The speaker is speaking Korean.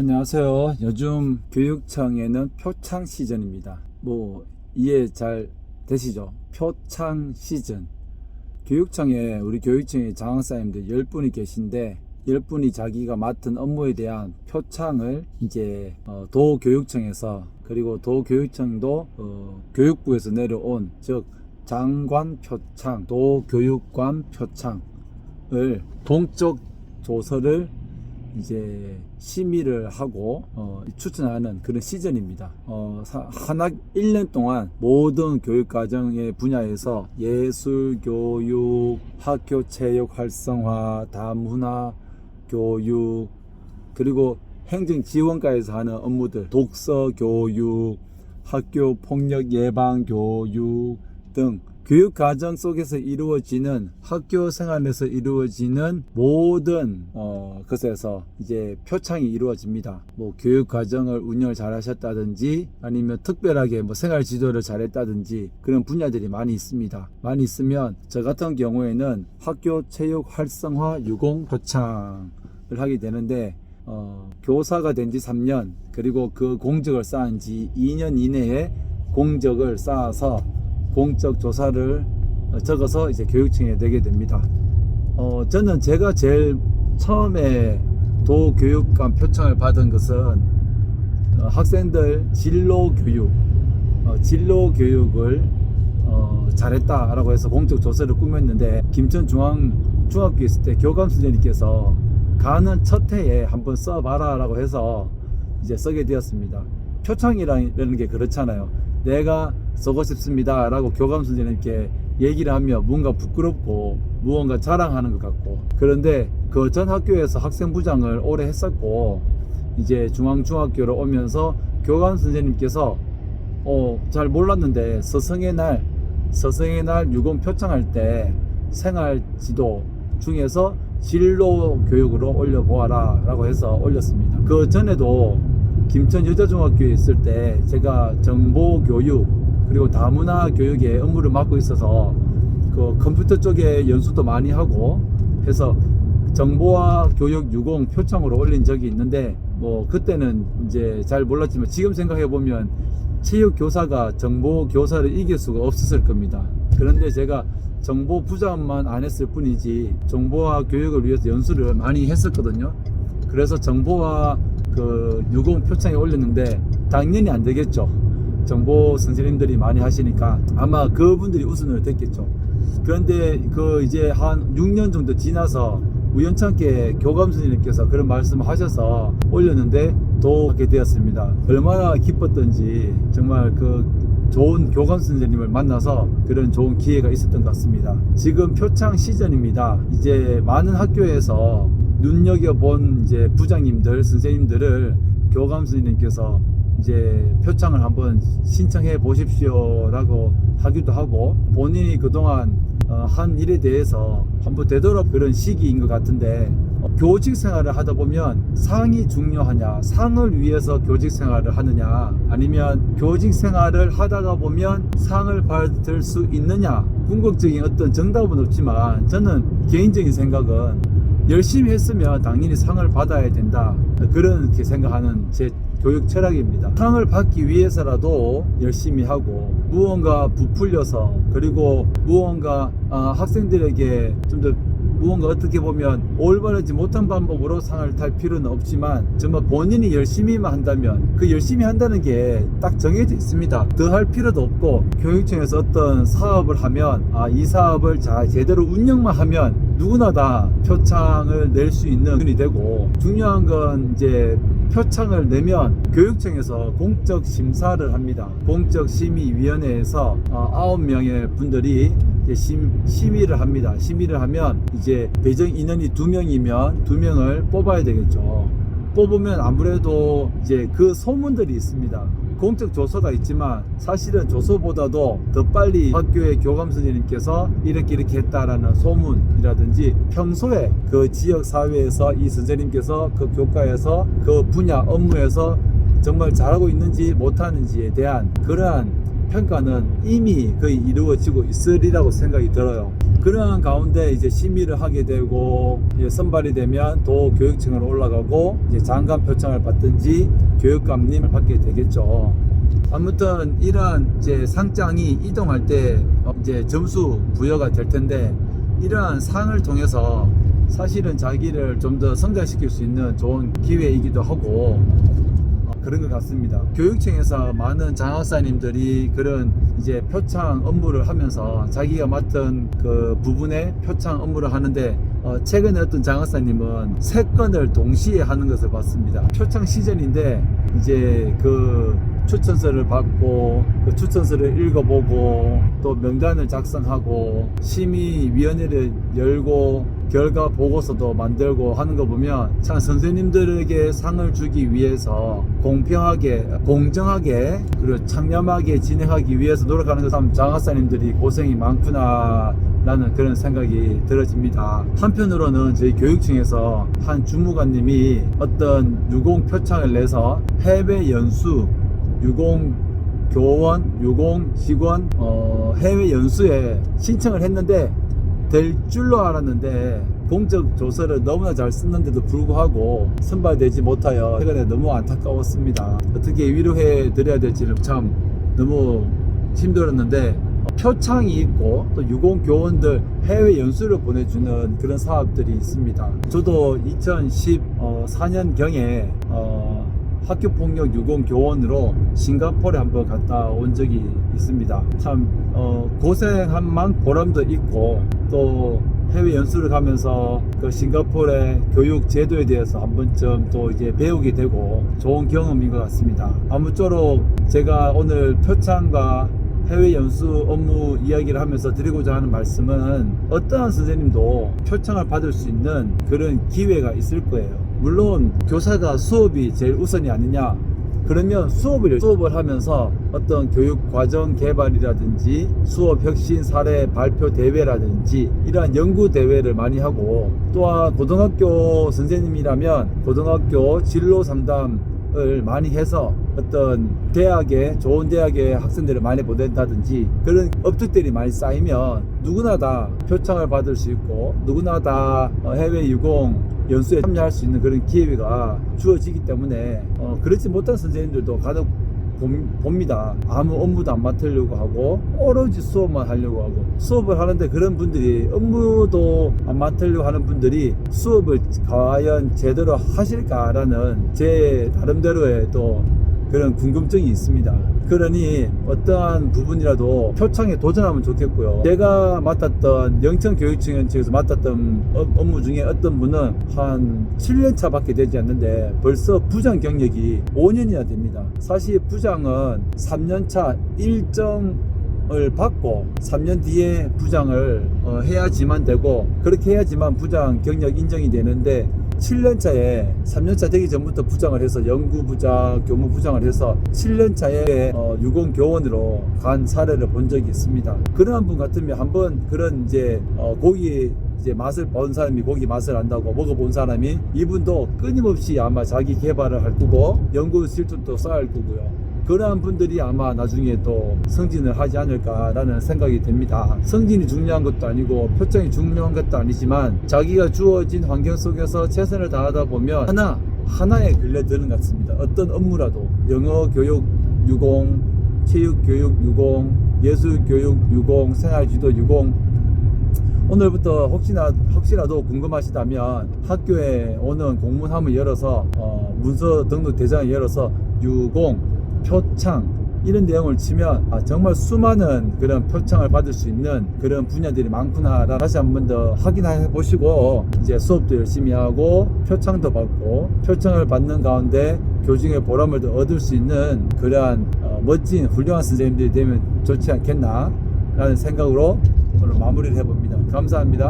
안녕하세요. 요즘 교육청에는 표창 시즌입니다. 뭐 이해 잘 되시죠? 표창 시즌. 교육청에 우리 교육청에 장학사님들 10분이 계신데 10분이 자기가 맡은 업무에 대한 표창을 이제 어, 도교육청에서 그리고 도교육청도 어, 교육부에서 내려온 즉 장관 표창, 도교육관 표창을 동적 조서를 이제 심의를 하고 어, 추천하는 그런 시즌입니다. 어, 사- 한학 1년 동안 모든 교육 과정의 분야에서 예술 교육, 학교 체육 활성화, 다문화 교육 그리고 행정 지원과에서 하는 업무들, 독서 교육, 학교 폭력 예방 교육 등 교육 과정 속에서 이루어지는 학교 생활에서 이루어지는 모든 어, 것에서 이제 표창이 이루어집니다. 뭐 교육 과정을 운영을 잘 하셨다든지 아니면 특별하게 뭐 생활 지도를 잘했다든지 그런 분야들이 많이 있습니다. 많이 있으면 저 같은 경우에는 학교 체육 활성화 유공 표창을 하게 되는데 어, 교사가 된 지 3년 그리고 그 공적을 쌓은 지 2년 이내에 공적을 쌓아서 공적 조사를 어, 적어서 이제 교육청에 내게 됩니다. 어, 저는 제가 제일 처음에 도교육감 표창을 받은 것은 어, 학생들 진로 교육, 어, 진로 교육을 어, 잘했다라고 해서 공적 조사를 꾸몄는데 김천 중앙 중학교 있을 때 교감 선생님께서 가는 첫 해에 한번 써봐라라고 해서 이제 쓰게 되었습니다. 표창이라는 게 그렇잖아요. 내가 쓰고 싶습니다 라고 교감 선생님께 얘기를 하면 뭔가 부끄럽고 무언가 자랑하는 것 같고 그런데 그 전 학교에서 학생부장을 오래 했었고 이제 중앙중학교로 오면서 교감 선생님께서 어, 잘 몰랐는데 서성의 날 서성의 날 유공 표창할 때 생활 지도 중에서 진로 교육으로 올려보아라 라고 해서 올렸습니다. 그 전에도 김천 여자중학교에 있을 때 제가 정보 교육 그리고 다문화 교육의 업무를 맡고 있어서 그 컴퓨터 쪽에 연수도 많이 하고 해서 정보화 교육 유공 표창으로 올린 적이 있는데 뭐 그때는 이제 잘 몰랐지만 지금 생각해 보면 체육 교사가 정보 교사를 이길 수가 없었을 겁니다. 그런데 제가 정보 부장만 안 했을 뿐이지 정보화 교육을 위해서 연수를 많이 했었거든요. 그래서 정보화 그 유공 표창에 올렸는데 당연히 안 되겠죠. 정보 선생님들이 많이 하시니까 아마 그분들이 우선을 됐겠죠. 그런데 그 이제 한 6년 정도 지나서 우연찮게 교감 선생님께서 그런 말씀을 하셔서 올렸는데 또 하게 되었습니다. 얼마나 기뻤던지 정말 그 좋은 교감 선생님을 만나서 그런 좋은 기회가 있었던 것 같습니다. 지금 표창 시즌입니다. 이제 많은 학교에서 눈여겨본 이제 부장님들, 선생님들을 교감 선생님께서 이제 표창을 한번 신청해 보십시오라고 하기도 하고 본인이 그동안 어, 한 일에 대해서 한번 되돌아 그런 시기인 것 같은데 어, 교직 생활을 하다 보면 상이 중요하냐 상을 위해서 교직 생활을 하느냐 아니면 교직 생활을 하다가 보면 상을 받을 수 있느냐 궁극적인 어떤 정답은 없지만 저는 개인적인 생각은 열심히 했으면 당연히 상을 받아야 된다 그렇게 생각하는 제 교육 철학입니다. 상을 받기 위해서라도 열심히 하고 무언가 부풀려서 그리고 무언가 아, 학생들에게 좀 더 무언가 어떻게 보면 올바르지 못한 방법으로 상을 탈 필요는 없지만 정말 본인이 열심히만 한다면 그 열심히 한다는 게 딱 정해져 있습니다. 더 할 필요도 없고 교육청에서 어떤 사업을 하면 아, 이 사업을 잘 제대로 운영만 하면 누구나 다 표창을 낼 수 있는 분이 되고 중요한 건 이제 표창을 내면 교육청에서 공적 심사를 합니다. 공적 심의위원회에서 어, 아홉 명의 분들이 심, 심의를 합니다. 심의를 하면 이제 배정 인원이 두 명이면 두 명을 뽑아야 되겠죠. 뽑으면 아무래도 이제 그 소문들이 있습니다. 공적 조서가 있지만 사실은 조서보다도 더 빨리 학교의 교감 선생님께서 이렇게 이렇게 했다라는 소문이라든지 평소에 그 지역 사회에서 이 선생님께서 그 교과에서 그 분야 업무에서 정말 잘하고 있는지 못하는지에 대한 그러한 평가는 이미 거의 이루어지고 있으리라고 생각이 들어요. 그런 가운데 이제 심의를 하게 되고 선발이 되면 도 교육청으로 올라가고 이제 장관 표창을 받든지 교육감님을 받게 되겠죠. 아무튼 이러한 이제 상장이 이동할 때 어, 이제 점수 부여가 될 텐데 이러한 상을 통해서 사실은 자기를 좀 더 성장시킬 수 있는 좋은 기회이기도 하고 어, 그런 것 같습니다. 교육청에서 많은 장학사님들이 그런 이제 표창 업무를 하면서 자기가 맡은 그 부분에 표창 업무를 하는데 어, 최근에 어떤 장학사님은 세 건을 동시에 하는 것을 봤습니다. 표창 시즌인데 이제 그 추천서를 받고 그 추천서를 읽어보고 또 명단을 작성하고 심의위원회를 열고 결과 보고서도 만들고 하는 거 보면 참 선생님들에게 상을 주기 위해서 공평하게 공정하게 그리고 창념하게 진행하기 위해서 노력하는 것참 장학사님들이 고생이 많구나 라는 그런 생각이 들어집니다. 한편으로는 저희 교육청에서 한 주무관님이 어떤 유공 표창을 내서 해외 연수 유공 교원, 유공 직원 어, 해외 연수에 신청을 했는데 될 줄로 알았는데 공적 조서를 너무나 잘 썼는데도 불구하고 선발되지 못하여 최근에 너무 안타까웠습니다. 어떻게 위로해 드려야 될지를 참 너무 힘들었는데 어, 표창이 있고 또 유공 교원들 해외 연수를 보내주는 그런 사업들이 있습니다. 저도 2014년 경에 어, 학교 폭력 유공 교원으로 싱가포르에 한번 갔다 온 적이 있습니다. 참 어, 고생한 만 보람도 있고 또 해외 연수를 가면서 그 싱가포르의 교육 제도에 대해서 한 번쯤 또 이제 배우게 되고 좋은 경험인 것 같습니다. 아무쪼록 제가 오늘 표창과 해외 연수 업무 이야기를 하면서 드리고자 하는 말씀은 어떠한 선생님도 표창을 받을 수 있는 그런 기회가 있을 거예요. 물론 교사가 수업이 제일 우선이 아니냐. 그러면 수업을 수업을 하면서 어떤 교육 과정 개발이라든지 수업 혁신 사례 발표 대회라든지 이러한 연구 대회를 많이 하고 또한 고등학교 선생님이라면 고등학교 진로 상담을 많이 해서 어떤 대학에 좋은 대학에 학생들을 많이 보낸다든지 그런 업적들이 많이 쌓이면 누구나 다 표창을 받을 수 있고 누구나 다 어, 해외 유공 연수에 참여할 수 있는 그런 기회가 주어지기 때문에 어, 그렇지 못한 선생님들도 봄- 봅니다. 아무 업무도 안 맡으려고 하고 오로지 수업만 하려고 하고 수업을 하는데 그런 분들이 업무도 안 맡으려고 하는 분들이 수업을 과연 제대로 하실까라는 제 나름대로의 또 그런 궁금증이 있습니다. 그러니 어떠한 부분이라도 표창에 도전하면 좋겠고요. 제가 맡았던 영천 교육청 측에서 맡았던 업- 업무 중에 어떤 분은 한 7년 차밖에 되지 않는데 벌써 부장 경력이 5년이나 됩니다. 사실 부장은 3년 차 일정을 받고 3년 뒤에 부장을 어, 해야지만 되고 그렇게 해야지만 부장 경력 인정이 되는데 7년차에 3년차 되기 전부터 부장을 해서 연구부장, 교무부장을 해서 7년차에 어, 유공 교원으로 간 사례를 본 적이 있습니다. 그런 분 같으면 한번 그런 이제 어, 고기 이제 맛을 본 사람이 고기 맛을 안다고 먹어본 사람이 이분도 끊임없이 아마 자기 개발을 할 거고 연구 실습도 쌓을 거고요. 그러한 분들이 아마 나중에 또 승진을 하지 않을까라는 생각이 됩니다. 승진이 중요한 것도 아니고 표정이 중요한 것도 아니지만 자기가 주어진 환경 속에서 최선을 다하다 보면 하나 하나에 걸려드는 것 같습니다. 어떤 업무라도 영어 교육 유공, 체육 교육 유공, 예술 교육 유공, 생활지도 유공 오늘부터 혹시나 혹시라도 궁금하시다면 학교에 오는 공문 함을 열어서 어, 문서 등록 대장을 열어서 유공 표창 이런 내용을 치면 아, 정말 수많은 그런 표창을 받을 수 있는 그런 분야들이 많구나 다시 한 번 더 확인해 보시고 이제 수업도 열심히 하고 표창도 받고 표창을 받는 가운데 교직의 보람을 더 얻을 수 있는 그러한 어, 멋진 훌륭한 선생님들이 되면 좋지 않겠나 라는 생각으로 오늘 마무리를 해봅니다. 감사합니다.